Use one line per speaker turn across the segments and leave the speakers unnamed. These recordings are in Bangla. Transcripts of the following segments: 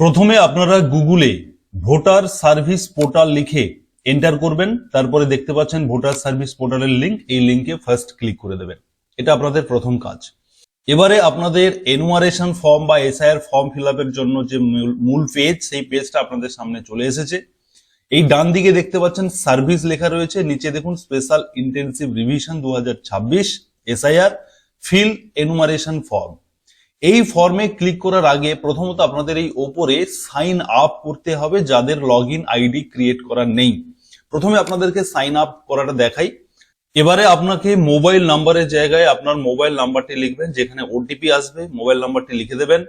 প্রথমে আপনারা গুগলে ভোটার সার্ভিস পোর্টাল লিখে এন্টার করবেন, তারপরে দেখতে পাচ্ছেন ভোটার সার্ভিস পোর্টালের লিঙ্ক, এই লিংকে ফার্স্ট ক্লিক করে দেবেন। এটা আপনাদের প্রথম কাজ। এবারে আপনাদের এনুয়ারেশন ফর্ম বা এসআইআর ফর্ম ফিল জন্য যে মূল- মূল পেজ সেই পেজটা আপনাদের সামনে চলে এসেছে। এই ডান দিকে দেখতে পাচ্ছেন সার্ভিস লেখা রয়েছে, নিচে দেখুন স্পেশাল ইন্টেন্সিভ রিভিশন দু হাজার ছাব্বিশ এসআইআর ফিল এনুমারেশন ফর্ম এই ফর্মে ক্লিক করার আগে প্রথমত আপনাদের এই ওপরে সাইন আপ করতে হবে যাদের লগ আইডি ক্রিয়েট করা নেই। প্রথমে আপনাদেরকে সাইন আপ করাটা দেখাই। এবারে আপনাকে মোবাইল নাম্বারের জায়গায় আপনার মোবাইল নাম্বারটি লিখবেন, যেখানে ওটিপি আসবে মোবাইল নাম্বারটি লিখে দেবেন।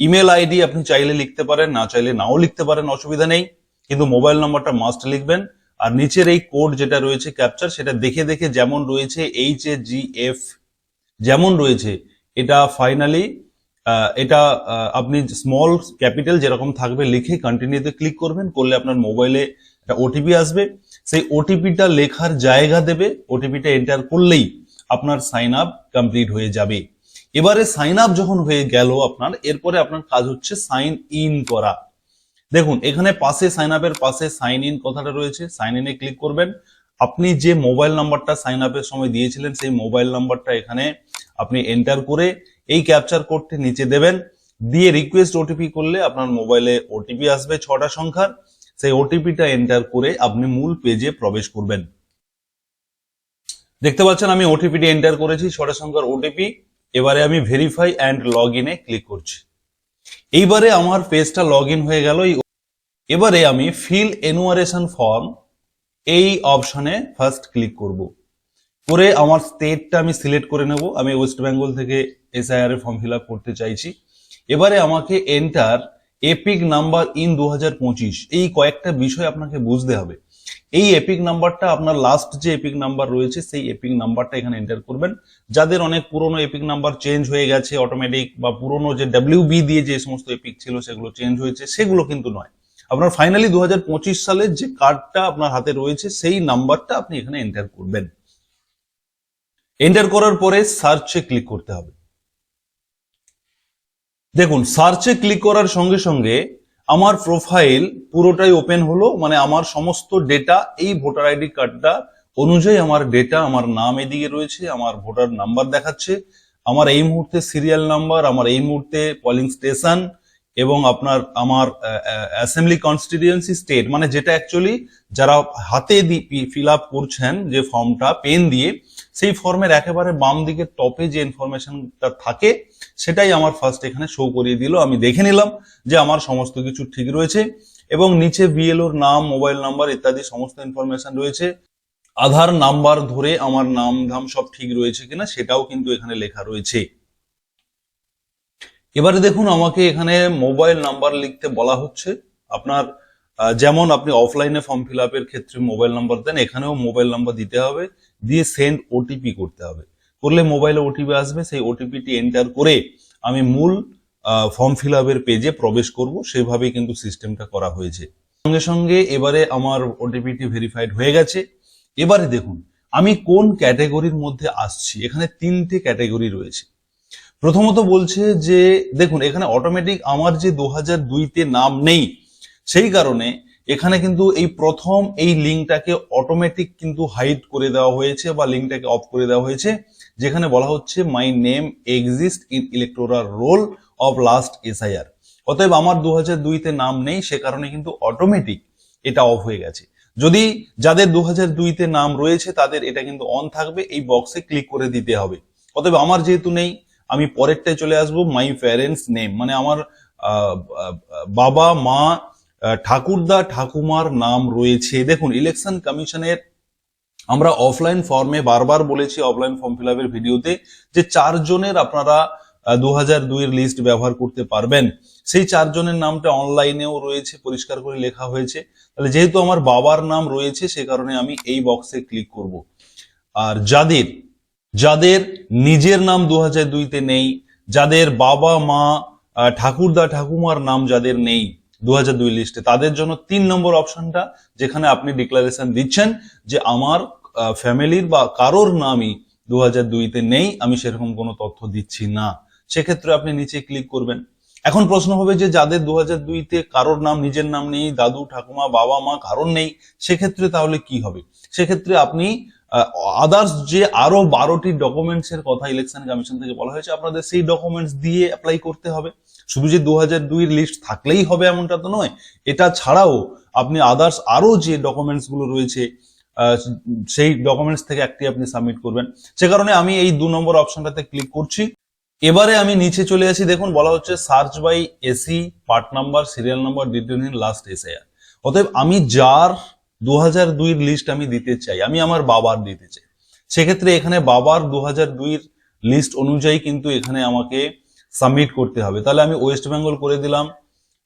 ইমেল আইডি আপনি চাইলে লিখতে পারেন, না চাইলে নাও লিখতে পারেন, অসুবিধা নেই। কিন্তু মোবাইল নাম্বারটা মাস্ট লিখবেন। আর নিচের এই কোড যেটা রয়েছে ক্যাপচার সেটা দেখে দেখে যেমন রয়েছে এইচ এ জি এফ যেমন রয়েছে, এটা ফাইনালি এটা আপনি স্মল ক্যাপিটাল যেরকম থাকবে, লিখে কন্টিনিউতে ক্লিক করবেন, করলে আপনার মোবাইলে একটা ওটিপি আসবে। সেই ওটিপিটা লেখার জায়গা দেবে ওটিপিটা এন্টার করলেই আপনার সাইন আপ কমপ্লিট হয়ে যাবে। এবারে সাইন আপ যখন হয়ে গেল আপনার, এরপরে আপনার কাজ হচ্ছে সাইন ইন করা। দেখুন, এখানে পাশে সাইন আপের পাশে সাইন ইন কথাটা রয়েছে সাইন ইনে ক্লিক করবেন। আপনি যে মোবাইল নাম্বারটা সাইন আপের সময় দিয়েছিলেন, সেই মোবাইল নাম্বারটা এখানে আপনি এন্টার করে এই ক্যাপচার কোডটি নিচে দেবেন। দিয়ে রিকোয়েস্ট ওটিপি করলে আপনার মোবাইলে ওটিপি আসবে ছটা সংখ্যার। সেই ওটিপিটা এন্টার করে আপনি মূল পেজে প্রবেশ করবেন। দেখতে পাচ্ছেন আমি ওটিপিটি এন্টার করেছি, ছটা সংখ্যার ওটিপি এবারে আমি ভেরিফাই অ্যান্ড লগ ইনে ক্লিক করছি। এইবারে আমার পেজটা লগ ইন হয়ে গেল। এবারে আমি ফিল এনুয়ারেশন ফর্ম এই অপশনে ফার্স্ট ক্লিক করব। করে আমার স্টেটটা আমি সিলেক্ট করে নেব। আমি ওয়েস্ট বেঙ্গল থেকে এসআইআর এর ফর্ম ফিল আপ করতে চাইছি। এবারে আমাকে এন্টার এপিক নাম্বার ইন দু হাজার পঁচিশ। এই কয়েকটা বিষয় আপনাকে বুঝতে হবে। এই এপিক নাম্বারটা আপনার লাস্ট যে এপিক নাম্বার রয়েছে, সেই এপিক নাম্বারটা এখানে এন্টার করবেন। যাদের অনেক পুরনো এপিক নাম্বার চেঞ্জ হয়ে গেছে অটোমেটিক বা পুরনো যে ডাব্লিউ দিয়ে যে সমস্ত এপিক ছিল, সেগুলো চেঞ্জ হয়েছে, সেগুলো কিন্তু নয়। আপনার ফাইনালি দু সালের যে কার্ডটা আপনার হাতে রয়েছে, সেই নাম্বারটা আপনি এখানে এন্টার করবেন। এন্টার করার পরে সার্চে ক্লিক করতে হবে। দেখুন সার্চে ক্লিক করার সঙ্গে সঙ্গে আমার প্রোফাইল পুরোটাই ওপেন হলো মানে আমার সমস্ত ডেটা এই ভোটার আইডি কার্ডটা অনুযায়ী আমার ডেটা আমার নাম এদিকে রয়েছে, আমার ভোটার নাম্বার দেখাচ্ছে, আমার এই মুহূর্তে সিরিয়াল নাম্বার আমার এই মুহূর্তে পলিং স্টেশন এবং আপনার, আমার অ্যাসেম্বলি কনস্টিটিউয়েন্সি স্টেট মানে যেটা অ্যাকচুয়ালি যারা হাতে ফিল আপ করছেন যে ফর্মটা পেন দিয়ে, সেই ফর্মের একেবারে বাম দিকের টপে যে ইনফরমেশনটা থাকে, সেটাই আমার ফার্স্ট এখানে শো করিয়ে দিল। আমি দেখে নিলাম যে আমার সমস্ত কিছু ঠিক রয়েছে এবং নিচে বিএলওর নাম মোবাইল নাম্বার ইত্যাদি সমস্ত ইনফরমেশন রয়েছে। আধার নাম্বার ধরে আমার নাম ধাম সব ঠিক রয়েছে কিনা, সেটাও কিন্তু এখানে লেখা রয়েছে। এবারে দেখুন, আমাকে এখানে মোবাইল নাম্বার লিখতে বলা হচ্ছে। আপনার যেমন আপনি অফলাইনে ফর্ম ফিল আপের ক্ষেত্রে মোবাইল নাম্বার দেন, এখানেও মোবাইল নাম্বার দিতে হবে। দিয়ে সেন্ড ওটিপি করতে হবে। করলে মোবাইলে ওটিপি আসবে, সেই ওটিপিটি এন্টার করে আমি মূল ফর্ম ফিল আপের পেজে প্রবেশ করব। সেভাবেই কিন্তু সিস্টেমটা করা হয়েছে। সঙ্গে সঙ্গে এবারে আমার ওটিপিটি ভেরিফাইড হয়ে গেছে। এবারে দেখুন, আমি কোন ক্যাটাগরির মধ্যে আসছি? এখানে তিনটে ক্যাটাগরি রয়েছে। প্রথমত বলছে যে, দেখুন, এখানে অটোমেটিক আমার যে দু হাজার দুইতে নাম নেই, সেই কারণে এখানে কিন্তু এই প্রথম এই লিঙ্কটাকে অটোমেটিক কিন্তু হাইড করে দেওয়া হয়েছে বা লিঙ্কটাকে অফ করে দেওয়া হয়েছে, যেখানে বলা হচ্ছে my name exist in electoral roll of last SIR অতএব আমার দু হাজার দুইতে নাম নেই, সে কারণে কিন্তু অটোমেটিক এটা অফ হয়ে গেছে। যদি যাদের দু হাজার দুইতে নাম রয়েছে, তাদের এটা কিন্তু অন থাকবে, এই বক্সে ক্লিক করে দিতে হবে। অতএব আমার যেহেতু নেই আমি পরেরটায় চলে আসব মাই প্যারেন্টস নেম মানে আমার বাবা, মা ঠাকুরদা, ঠাকুমার নাম রয়েছে। দেখুন ইলেকশন কমিশনের আমরা অফলাইন ফর্মে বারবার বলেছি অফলাইন ফর্ম ফিল আপের ভিডিওতে, যে চারজনের আপনারা দু হাজার দুইয়ের লিস্ট ব্যবহার করতে পারবেন। সেই চারজনের নামটা অনলাইনেও রয়েছে, পরিষ্কার করে লেখা হয়েছে। তাহলে যেহেতু আমার বাবার নাম রয়েছে, সে কারণে আমি এই বক্সে ক্লিক করব। আর যাদের যাদের নিজের নাম দু হাজার দুইতে নেই, যাদের বাবা মা ঠাকুরদা, ঠাকুমার নাম যাদের নেই দু হাজার দুই লিস্টে, তাদের জন্য তিন নম্বর অপশনটা যেখানে আপনি ডিক্লারেশন দিচ্ছেন যে আমার ফ্যামিলির বা কারোর নামই দু হাজার দুইতে নেই, আমি সেরকম কোনো তথ্য দিচ্ছি না। সেক্ষেত্রে আপনি নিচে ক্লিক করবেন। এখন প্রশ্ন হবে যে যাদের দু হাজার দুইতে কারোর নাম, নিজের নাম নেই, দাদু, ঠাকুমা, বাবা মা, কারোর নেই, সেক্ষেত্রে তাহলে কি হবে? সেক্ষেত্রে আপনি আদার্স যে আরও বারোটি ডকুমেন্টস এর কথা ইলেকশন কমিশন থেকে বলা হয়েছে, আপনাদের সেই ডকুমেন্টস দিয়ে অ্যাপ্লাই করতে হবে। শুধু যে দু হাজার লিস্ট থাকলেই হবে এমনটা তো নয়, এটা ছাড়াও আপনি আদার্স আরও যে ডকুমেন্টসগুলো রয়েছে সেই ডকুমেন্টস থেকে একটি আপনি সাবমিট করবেন। সে কারণে আমি এই দু নম্বর অপশনটাতে ক্লিক করছি। এবারে আমি নিচে চলে আসি, দেখুন বলা হচ্ছে search by AC part number serial number detail in last SIR অতএব আমি যার দু হাজার দুইয়ের লিস্ট আমি দিতে চাই, আমি আমার বাবার দিতে চাই। সেক্ষেত্রে এখানে বাবার দু হাজার দুইয়ের লিস্ট অনুযায়ী কিন্তু এখানে আমাকে সাবমিট করতে হবে। তাহলে আমি ওয়েস্ট বেঙ্গল করে দিলাম,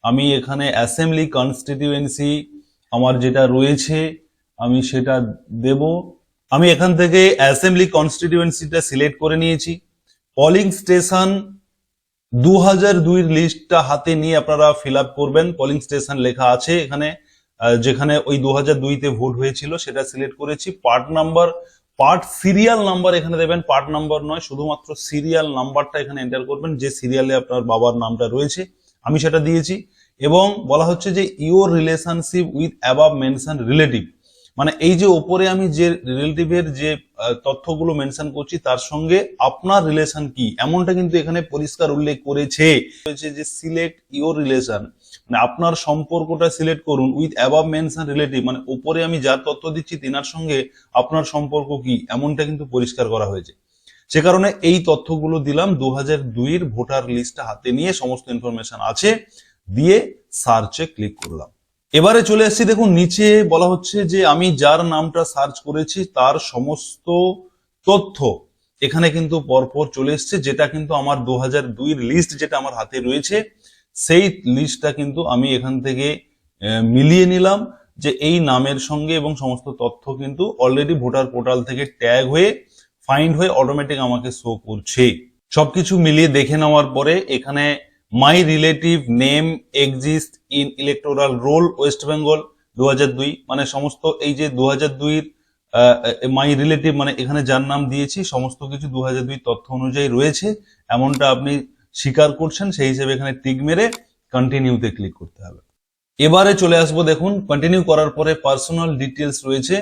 আমি এখানে অ্যাসেম্বলি কনস্টিটিউয়েন্সি আমার যেটা রয়েছে, আমি সেটা দেব। আমি এখান থেকে অ্যাসেম্বলি কনস্টিটিউয়েন্সিটা সিলেক্ট করে নিয়েছি। পলিং স্টেশন দু হাজার দুইয়ের লিস্টটা হাতে নিয়ে আপনারা ফিল আপ করবেন। পলিং স্টেশন লেখা আছে এখানে। যেখানে ওই দু হাজার দুইতে ভোট হয়েছিল, সেটা সিলেক্ট করেছি। Part number, part serial number এখানে দেবেন। পার্ট নাম্বার নয়, শুধুমাত্র সিরিয়াল নাম্বারটা এখানে এন্টার করবেন, যে সিরিয়ালে আপনার বাবার নামটা রয়েছে। আমি সেটা দিয়েছি। এবং বলা হচ্ছে যে your relationship with above mention relative মানে এই যে ওপরে আমি যে রিলেটিভের যে তথ্যগুলো মেনশন করছি, তার সঙ্গে আপনার রিলেশন কি? এমনটা কিন্তু এখানে পরিষ্কার উল্লেখ করেছে। যে সিলেক্ট ইওর রিলেশন আপনার সম্পর্কটা সিলেক্ট করুন উইথ অ্যাবাভ মেনশন রিলেটিভ মানে ওপরে আমি যার তথ্য দিচ্ছি তেনার সঙ্গে আপনার সম্পর্ক কি, এমনটা কিন্তু পরিষ্কার করা হয়েছে। সে কারণে এই তথ্যগুলো দিলাম দু হাজার দুইয়ের ভোটার লিস্টটা হাতে নিয়ে সমস্ত ইনফরমেশন আছে, দিয়ে সার্চে ক্লিক করলাম। এবারে চলে আসছি, দেখুন নিচে বলা হচ্ছে যে আমি যার নামটা সার্চ করেছি তার সমস্ত তথ্য এখানে কিন্তু পরপর চলে এসছে, যেটা কিন্তু আমার দু হাজার দুইয়ের লিস্ট যেটা আমার হাতে রয়েছে। সেই লিস্টটা কিন্তু আমি এখান থেকে মিলিয়ে নিলাম যে এই নামের সঙ্গে এবং সমস্ত তথ্য কিন্তু অলরেডি ভোটার পোর্টাল থেকে ট্যাগ হয়ে ফাইন্ড হয়ে অটোমেটিক আমাকে শো করছে। সবকিছু মিলিয়ে দেখে নেওয়ার পরে এখানে my relative name exist in electoral roll West Bengal দু হাজার দুই। মানে সমস্ত এই যে দু হাজার দুইয়ের মাই রিলেটিভ মানে এখানে যার নাম দিয়েছি, সমস্ত কিছু দু হাজার দুই তথ্য অনুযায়ী রয়েছে। এমনটা আপনি স্বীকার করছেন, সেই হিসেবে এখানে টিক মেরে কন্টিনিউতে ক্লিক করতে হবে। এবারে চলে আসব দেখুন কন্টিনিউ করার পরে পার্সোনাল ডিটেলস রয়েছে।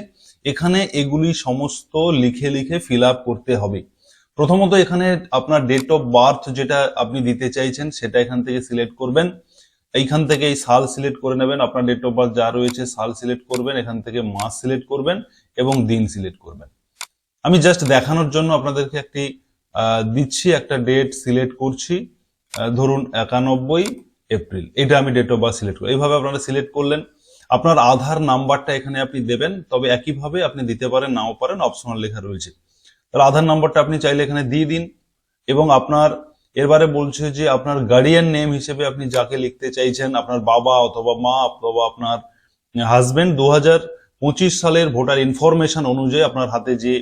এখানে এগুলি সমস্ত লিখে লিখে ফিল করতে হবে। প্রথমত এখানে আপনার ডেট অফ বার্থ যেটা আপনি দিতে চাইছেন, সেটা এখান থেকে সিলেক্ট করবেন। এইখান থেকে এই সাল সিলেক্ট করে নেবেন, আপনার ডেট অফ বার্থ যা রয়েছে সাল সিলেক্ট করবেন, এখান থেকে মাস সিলেক্ট করবেন এবং দিন সিলেক্ট করবেন। আমি জাস্ট দেখানোর জন্য আপনাদেরকে একটি দিচ্ছি একটা ডেট সিলেক্ট করছি। ধরুন একানব্বই এপ্রিল। এটা আমি ডেট অফ বার্থ সিলেক্ট করি। এইভাবে আপনারা সিলেক্ট করলেন। আপনার আধার নাম্বারটা এখানে আপনি দেবেন, তবে একইভাবে আপনি দিতে পারেন, নাও পারেন অপশনাল লেখা রয়েছে। তাহলে আধার নাম্বারটা আপনি চাইলে এখানে দিয়ে দিন এবং আপনার এরবারে বলছে যে আপনার গার্ডিয়ান নেম হিসেবে আপনি যাকে লিখতে চাইছেন, আপনার বাবা অথবা মা অথবা আপনার হাজবেন্ড দু হাজার পঁচিশ সালের ভোটার ইনফরমেশন অনুযায়ী আপনার হাতে যে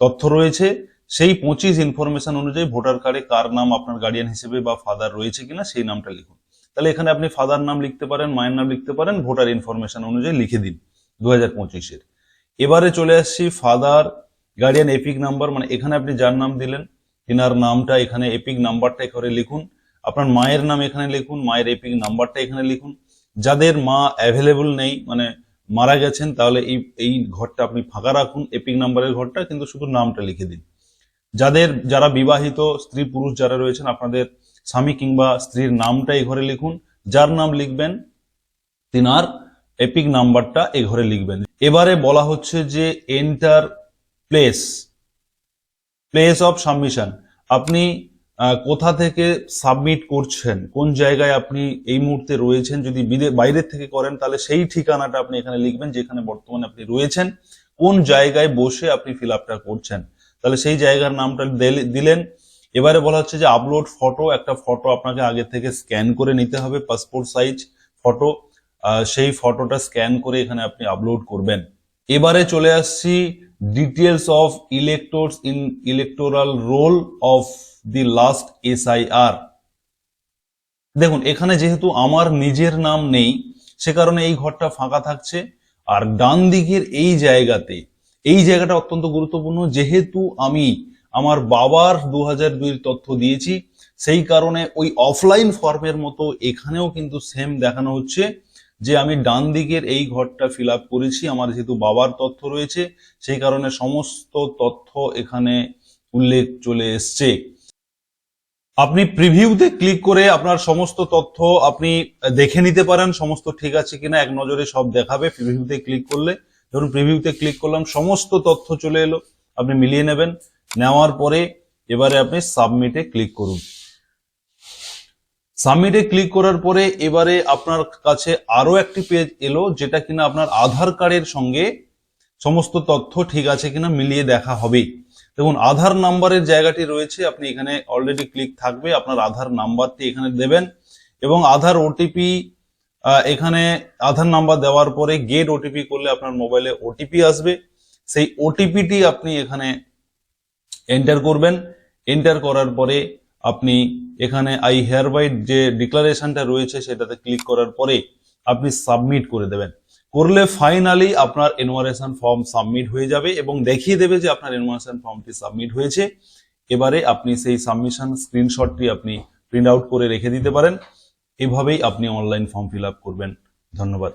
তথ্য রয়েছে সেই পঁচিশ ইনফরমেশন অনুযায়ী ভোটার কার্ডে কার নাম আপনার গার্ডিয়ান হিসেবে বা ফাদার রয়েছে কিনা সেই নামটা লিখুন। তাহলে এখানে আপনি ফাদার নাম লিখতে পারেন, মায়ের নাম লিখতে পারেন ভোটার ইনফরমেশন অনুযায়ী লিখে দিন দু হাজার পঁচিশের। এবারে চলে আসছি ফাদার গার্ডিয়ান এপিক নাম্বার মানে এখানে আপনি যার নাম দিলেন, তিনার নামটা এখানে এপিক নাম্বারটা এখানে লিখুন। আপনার মায়ের নাম এখানে লিখুন, মায়ের এপিক নাম্বারটা এখানে লিখুন। যাদের মা অ্যাভেলেবল নেই মানে মারা গেছেন, তাহলে এই এই ঘরটা আপনি ফাঁকা রাখুন এপিক নাম্বারের ঘরটা, কিন্তু শুধু নামটা লিখে দিন। যাদের যারা বিবাহিত স্ত্রী পুরুষ যারা রয়েছেন, আপনাদের স্বামী কিংবা স্ত্রীর নামটা এই ঘরে লিখুন। যার নাম লিখবেন, তিনার এপিক নাম্বারটা এই ঘরে লিখবেন। এবারে বলা হচ্ছে যে enter place place of submission. আপনি কোথা থেকে সাবমিট করছেন, কোন জায়গায় আপনি এই মুহূর্তে রয়েছেন, যদি বাইরের থেকে করেন, তাহলে সেই ঠিকানাটা আপনি এখানে লিখবেন, যেখানে বর্তমানে আপনি রয়েছেন। কোন জায়গায় বসে আপনি ফিল আপটা করছেন। তাহলে সেই জায়গার নামটা দিলে- দিলেন। এবারে বলা হচ্ছে যে আপলোড ফটো একটা ফটো আপনাকে আগে থেকে স্ক্যান করে নিতে হবে পাসপোর্ট সাইজ ফটো সেই ফটোটা স্ক্যান করে এখানে আপনি আপলোড করবেন। এবারে চলে আসছি details of electors in electoral roll of the last SIR দেখুন, এখানে যেহেতু আমার নিজের নাম নেই, সে কারণে এই ঘরটা ফাঁকা থাকছে। আর ডান দিকের এই জায়গাতে এই জায়গাটা অত্যন্ত গুরুত্বপূর্ণ। যেহেতু আমি আমার বাবার দু হাজার তথ্য দিয়েছি, সেই কারণে ওই অফলাইন ফর্মের মতো এখানেও কিন্তু সেম দেখানো হচ্ছে যে আমি ডান দিকের এই ঘরটা ফিল করেছি, আমার যেহেতু বাবার তথ্য রয়েছে, সেই কারণে সমস্ত তথ্য এখানে উল্লেখ চলে এসছে। আপনি প্রিভিউতে ক্লিক করে আপনার সমস্ত তথ্য আপনি দেখে নিতে পারেন, সমস্ত ঠিক আছে কিনা, এক নজরে সব দেখাবে প্রিভিউতে ক্লিক করলে। ধরুন প্রিভিউতে ক্লিক করলাম, সমস্ত তথ্য চলে এলো। আপনি মিলিয়ে নেবেন। নেওয়ার পরে এবারে আপনি সাবমিটে ক্লিক করুন। সাবমিটে ক্লিক করার পরে এবারে আপনার কাছে আরও একটি পেজ এলো, যেটা কিনা আপনার আধার কার্ডের সঙ্গে সমস্ত তথ্য ঠিক আছে কিনা মিলিয়ে দেখা হবে। দেখুন, আধার নাম্বারের জায়গাটি রয়েছে, আপনি এখানে অলরেডি ক্লিক থাকবে, আপনার আধার নাম্বারটি এখানে দেবেন এবং আধার ওটিপি এখানে আধার নাম্বার দেওয়ার পরে গেট ওটিপি করলে আপনার মোবাইলে ওটিপি আসবে। সেই ওটিপিটি আপনি এখানে এন্টার করবেন। এন্টার করার পরে আপনি এখানে আই হেয়ার বাইট যে ডিক্লারেশনটা রয়েছে সেটাতে ক্লিক করার পরে আপনি সাবমিট করে দেবেন। করলে ফাইনালি আপনার এনওয়ারেশন ফর্ম সাবমিট হয়ে যাবে এবং দেখিয়ে দেবে যে আপনার এনওয়ারেশন ফর্মটি সাবমিট হয়েছে। এবারে আপনি সেই সাবমিশন স্ক্রিনশটটি আপনি প্রিন্ট আউট করে রেখে দিতে পারেন। এভাবেই আপনি অনলাইন ফর্ম ফিল করবেন। ধন্যবাদ।